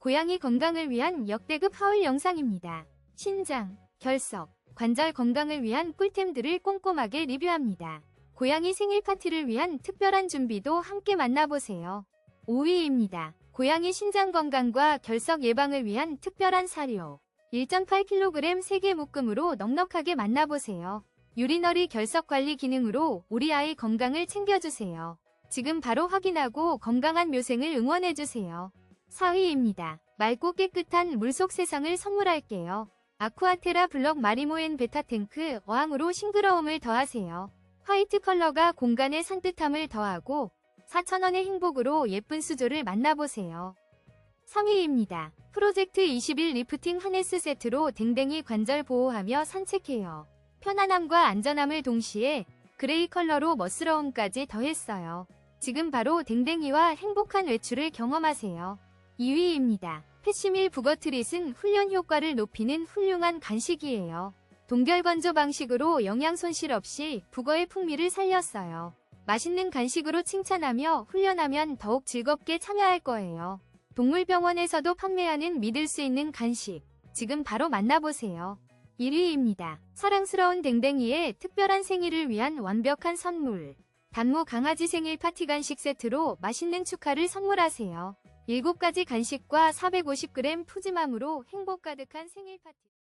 고양이 건강을 위한 역대급 하울 영상입니다. 신장, 결석, 관절 건강을 위한 꿀템들을 꼼꼼하게 리뷰합니다. 고양이 생일 파티를 위한 특별한 준비도 함께 만나보세요. 5위입니다. 고양이 신장 건강과 결석 예방을 위한 특별한 사료. 1.8kg 3개 묶음으로 넉넉하게 만나보세요. 유리너리 결석 관리 기능으로 우리 아이 건강을 챙겨주세요. 지금 바로 확인하고 건강한 묘생을 응원해주세요. 4위입니다. 맑고 깨끗한 물속 세상을 선물할게요. 아쿠아테라 블럭 마리모엔 베타 탱크 어항으로 싱그러움을 더하세요. 화이트 컬러가 공간의 산뜻함을 더하고 4,000원의 행복으로 예쁜 수조를 만나보세요. 3위입니다. 프로젝트 21 리프팅 하네스 세트로 댕댕이 관절 보호하며 산책해요. 편안함과 안전함을 동시에 그레이 컬러로 멋스러움까지 더했어요. 지금 바로 댕댕이와 행복한 외출을 경험하세요. 2위입니다. 패시밀 부거트릿은 훈련 효과를 높이는 훌륭한 간식이에요. 동결 건조 방식으로 영양 손실 없이 북어의 풍미를 살렸어요. 맛있는 간식으로 칭찬하며 훈련하면 더욱 즐겁게 참여할 거예요. 동물병원에서도 판매하는 믿을 수 있는 간식. 지금 바로 만나보세요. 1위입니다. 사랑스러운 댕댕이의 특별한 생일을 위한 완벽한 선물. 단무 강아지 생일 파티 간식 세트로 맛있는 축하를 선물하세요. 7가지 간식과 450g 푸짐함으로 행복 가득한 생일 파티.